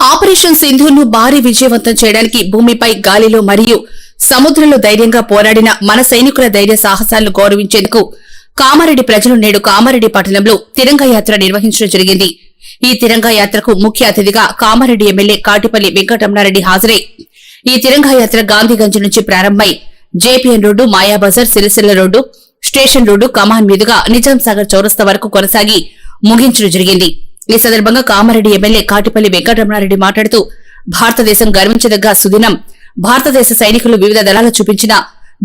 Operation సింధును భారీ విజయవంతం చేయడానికి భూమిపై గాలిలో మరియు సముద్రంలో ధైర్యంగా పోరాడిన మన సైనికుల ధైర్య సాహసాలను గౌరవించేందుకు కామారెడ్డి ప్రజలు నేడు కామారెడ్డి పట్టణంలో తిరంగ యాత్ర నిర్వహించడం జరిగింది. ఈ తిరంగ యాత్రకు ముఖ్య అతిథిగా కామారెడ్డి ఎమ్మెల్యే కాటిపల్లి వెంకటరమణారెడ్డి హాజరై ఈ తిరంగ యాత్ర గాంధీగంజ్ నుంచి ప్రారంభమై JPN road Mayabazar Sircilla road station road Kaman మీదుగా నిజాంసాగర్ చౌరస్తా వరకు కొనసాగి ముగించడం జరిగింది. ఈ సందర్భంగా కామారెడ్డి ఎమ్మెల్యే కాటిపల్లి వెంకటరమణారెడ్డి మాట్లాడుతూ భారతదేశం గర్వించదగ్గ సుదినం. భారతదేశ సైనికులు వివిధ దళాలు చూపించిన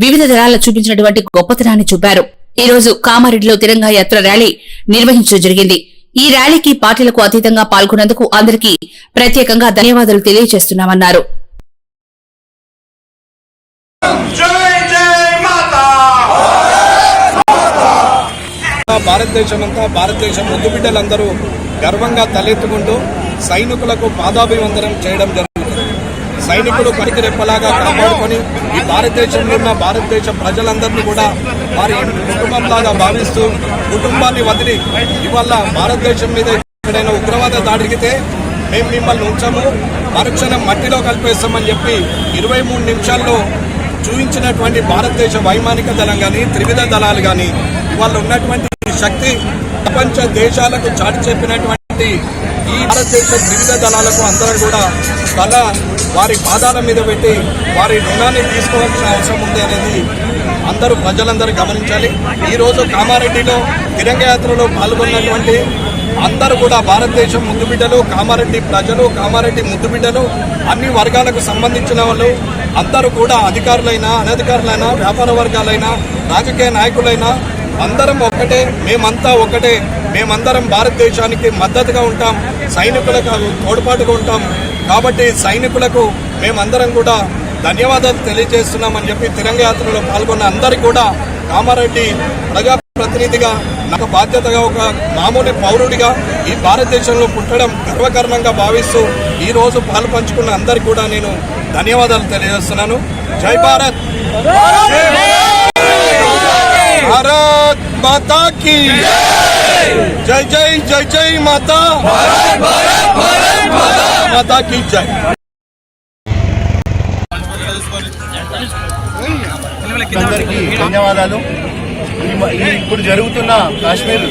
వివిధ దళాలు చూపించినటువంటి గొప్పతనాన్ని చూపారు. ఈ రోజు కామారెడ్డిలో తిరంగా యాత్ర ర్యాలీ నిర్వహించడం జరిగింది. ఈ ర్యాలీకి పార్టీలకు అతీతంగా పాల్గొన్నందుకు అందరికీ ప్రత్యేకంగా ధన్యవాదాలు తెలియజేస్తున్నామన్నారు. భారతదేశం అంతా భారతదేశం ముద్దు బిడ్డలందరూ గర్వంగా తలెత్తుకుంటూ సైనికులకు పాదాభివందనం చేయడం జరుగుతుంది. సైనికులు పనికి రెప్పలాగా కాపాడుకొని ఈ భారతదేశంలో ఉన్న భారతదేశ ప్రజలందరినీ కూడా వారి కుటుంబంలాగా భావిస్తూ కుటుంబాన్ని వదిలి ఇవాళ భారతదేశం మీద ఎక్కడైనా ఉగ్రవాద దాడిగితే మేము మిమ్మల్ని ఉంచము మరుక్షణం మట్టిలో కలిపేస్తామని చెప్పి ఇరవై మూడు నిమిషాల్లో చూపించినటువంటి భారతదేశ వైమానిక దళం కానీ త్రివిధ దళాలు కానీ వాళ్ళు ఉన్నటువంటి శక్తి ప్రపంచ దేశాలకు చాటి చెప్పినటువంటి ఈ భారతదేశ త్రివిధ దళాలకు అందరూ కూడా తల వారి పాదాల మీద పెట్టి వారి రుణాన్ని తీసుకోవాల్సిన అవసరం ఉంది అనేది అందరూ ప్రజలందరూ గమనించాలి. ఈరోజు కామారెడ్డిలో తిరంగయాత్రలో పాల్గొన్నటువంటి అందరూ కూడా భారతదేశం ముద్దుబిడ్డలు కామారెడ్డి ప్రజలు కామారెడ్డి ముద్దుబిడ్డలు అన్ని వర్గాలకు సంబంధించిన వాళ్ళు అందరూ కూడా అధికారులైనా అనధికారులైనా వ్యాపార వర్గాలైనా రాజకీయ నాయకులైనా అందరం ఒక్కటే మేమంతా ఒకటే మేమందరం భారతదేశానికి మద్దతుగా ఉంటాం సైనికులకు తోడ్పాటుగా ఉంటాం. కాబట్టి సైనికులకు మేమందరం కూడా ధన్యవాదాలు తెలియజేస్తున్నామని చెప్పి తిరంగ యాత్రలో పాల్గొన్న అందరికీ కూడా కామారెడ్డి ప్రజా ప్రతినిధిగా నాకు బాధ్యతగా ఒక మామూలు పౌరుడిగా ఈ భారతదేశంలో పుట్టడం గర్వకారణంగా భావిస్తూ ఈ రోజు పాలు పంచుకున్న అందరికీ కూడా నేను ధన్యవాదాలు తెలియజేస్తున్నాను. జై భారత్! భారత్ మాతా की। జై జై జై జై మాతా మాతా की జై అందరికీ ధన్యవాదాలు ఇప్పుడు జరుగుతున్న కాశ్మీర్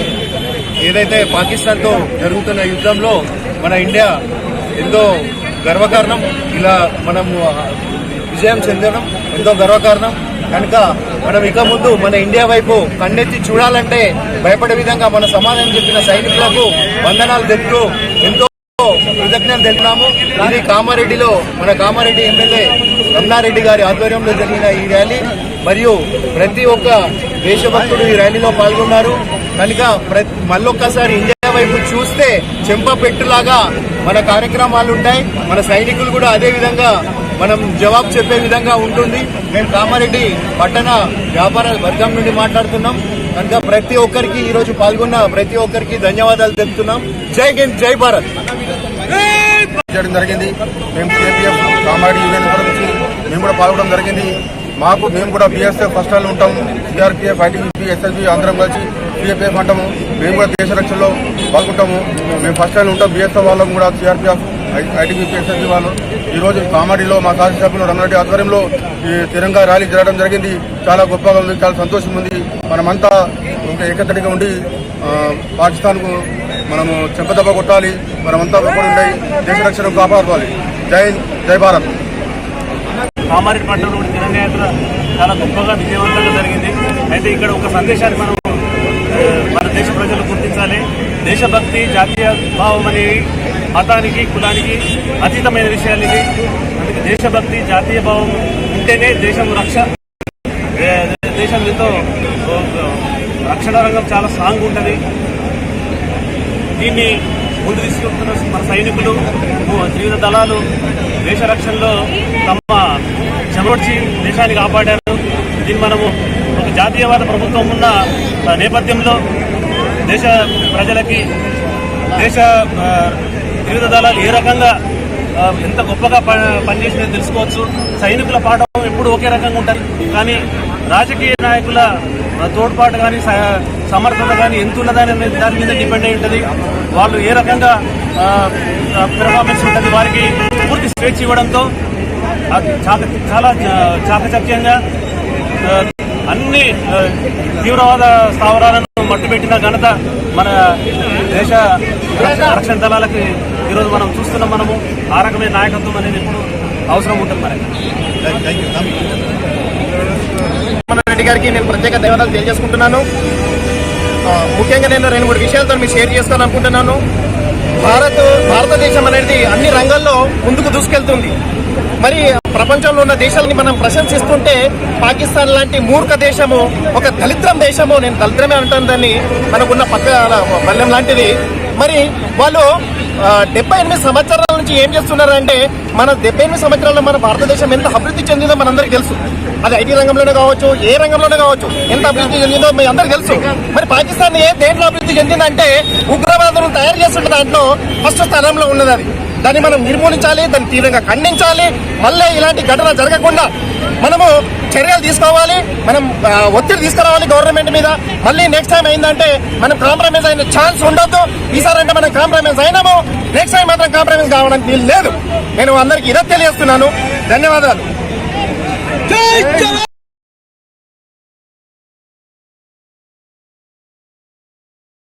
ఏదైతే పాకిస్తాన్తో జరుగుతున్న యుద్ధంలో మన ఇండియా ఎంతో గర్వకారణం ఇలా మనము విజయం చెందడం ఎంతో గర్వకారణం. కనుక మనం ఇక ముందు మన ఇండియా వైపు కన్నెత్తి చూడాలంటే భయపడే విధంగా మన సమాధానం చెప్పిన సైనికులకు వందనాలు తెలుపుతూ ఎంతో కృతజ్ఞతలు తెలిపినాము ఇది కామారెడ్డిలో మన కామారెడ్డి ఎమ్మెల్యే రమణారెడ్డి గారి ఆధ్వర్యంలో జరిగిన ఈ ర్యాలీ. మరియు ప్రతి ఒక్క దేశభక్తుడు ఈ ర్యాలీలో పాల్గొన్నారు. కనుక ప్రతి మళ్ళొక్కసారి ఇండియా వైపు చూస్తే చెంప పెట్టులాగా మన కార్యక్రమాలు ఉంటాయి. మన సైనికులు కూడా అదే విధంగా మనం జవాబు చెప్పే విధంగా ఉంటుంది. మేము కామారెడ్డి పట్టణ వ్యాపార వర్గం నుండి మాట్లాడుతున్నాం. కనుక ప్రతి ఒక్కరికి ఈ రోజు పాల్గొన్న ప్రతి ఒక్కరికి ధన్యవాదాలు తెలుపుతున్నాం. జై హింద్ జై భారత్. చేయడం జరిగింది. మేము కేపీఎఫ్ కామారెడ్డి యూనియన్ నుంచి మేము కూడా పాల్గొనడం జరిగింది. మాకు మేము కూడా బీఎస్ఎఫ్ ఫస్ట్లో ఉంటాం సిఆర్పిఎఫ్ ఐటీబీపీ ఎస్ఎస్బీ అందరం కలిసి సిఎపిఎఫ్ అంటాము. మేము కూడా దేశ రక్షణలో పాల్గొంటాము. మేము ఫస్ట్ ఉంటాం బీఎస్ఎఫ్ వాళ్ళం కూడా సిఆర్పీఎఫ్ ఐటీబీపీ ఎస్ఎస్బీ వాళ్ళు. ఈరోజు రోజు మా శాసనసభ్యులు రంగారెడ్డి ఆధ్వర్యంలో ఈ తిరంగా ర్యాలీ జరగడం జరిగింది. చాలా గొప్పగా ఉంది చాలా సంతోషం ఉంది. మనమంతా ఒక ఏకతడిగా ఉండి పాకిస్తాన్కు మనము చెంపదెబ్బ కొట్టాలి. మనమంతా ఒకటి ఉండాలి దేశ రక్షణ కాపాడుకోవాలి. జై జై భారత్. కామారెడ్డి పట్టణంలో తిరంగా యాత్ర చాలా గొప్పగా విజయవంతంగా జరిగింది. అయితే ఇక్కడ ఒక సందేశాన్ని మనం మన దేశ ప్రజలు గుర్తించాలి. దేశభక్తి జాతీయ భావం అనేది మతానికి కులానికి అతీతమైన విషయాలు ఇవి. అందుకే దేశభక్తి జాతీయ భావం ఉంటేనే దేశం రక్ష. దేశం ఎంతో రక్షణ రంగం చాలా స్ట్రాంగ్ ఉంటుంది. దీన్ని ముందు తీసుకెళ్తున్న మన సైనికులు జీవిత దళాలు దేశ రక్షణలో తమ చెమర్చి దేశాన్ని కాపాడారు. దీన్ని మనము ఒక జాతీయవాద ప్రభుత్వం ఉన్న నేపథ్యంలో దేశ ప్రజలకి దేశ వివిధ దళాలు ఏ రకంగా ఎంత గొప్పగా ప- పనిచేసిందో తెలుసుకోవచ్చు. సైనికుల పాఠం ఎప్పుడు ఒకే రకంగా ఉంటుంది. కానీ రాజకీయ నాయకుల తోడ్పాటు కానీ సమర్థత కానీ ఎంత ఉన్నదని దాని మీద డిపెండ్ అయి ఉంటుంది. వాళ్ళు ఏ రకంగా పెర్ఫార్మెన్స్ ఉంటుంది వారికి పూర్తి స్వేచ్ఛ ఇవ్వడంతో చాలా చాకచక్యంగా అన్ని తీవ్రవాద స్థావరాలను మట్టుపెట్టిన ఘనత మన దేశ రక్షణ దళాలకి ఈరోజు మనం చూస్తున్నాం మనము. ఆ రకమైన నాయకత్వం అనేది ఇప్పుడు అవసరం ఉంటుంది మనకి రెడ్డి గారికి నేను ప్రత్యేక ధన్యవాదాలు తెలియజేసుకుంటున్నాను. ముఖ్యంగా నేను రెండు మూడు విషయాలతో మీరు షేర్ చేసుకోవాలనుకుంటున్నాను. అనుకుంటున్నాను భారత్ భారతదేశం అనేది అన్ని రంగాల్లో ముందుకు దూసుకెళ్తుంది. మరి ప్రపంచంలో ఉన్న దేశాలని మనం ప్రశంసిస్తుంటే పాకిస్తాన్ లాంటి మూర్ఖ దేశము ఒక దళిద్రం దేశము నేను దళిద్రమే అంటాను దాన్ని మనకున్న పక్క పల్లెం లాంటిది. మరి వాళ్ళు డెబ్బై ఎనిమిది సంవత్సరాల నుంచి ఏం చేస్తున్నారంటే మన డెబ్బై ఎనిమిది సంవత్సరాల్లో మన భారతదేశం ఎంత అభివృద్ధి చెందిందో మనందరికీ తెలుసు. అది ఐటీ రంగంలోనే కావచ్చు ఏ రంగంలోనే కావచ్చు ఎంత అభివృద్ధి చెందిందో మీ అందరికీ తెలుసు. మరి పాకిస్తాన్ ఏ దేంట్లో అభివృద్ధి చెందిందంటే ఉగ్రవాదులను తయారు చేస్తున్న దాంట్లో ఫస్ట్ స్థానంలో ఉన్నది అది. దాన్ని మనం నిర్మూలించాలి దాన్ని తీవ్రంగా ఖండించాలి. మళ్ళీ ఇలాంటి ఘటన జరగకుండా మనము చర్యలు తీసుకోవాలి మనం ఒత్తిడి తీసుకురావాలి గవర్నమెంట్ మీద. మళ్ళీ నెక్స్ట్ టైం అయిందంటే మనం కాంప్రమైజ్ అయిన ఛాన్స్ ఉండొద్దు. ఈసారి అంటే మనం కాంప్రమైజ్ అయినాము. నెక్స్ట్ టైం మాత్రం కాంప్రమైజ్ కావడానికి వీలు లేదు. నేను అందరికీ ఇదే తెలియజేస్తున్నాను. ధన్యవాదాలు.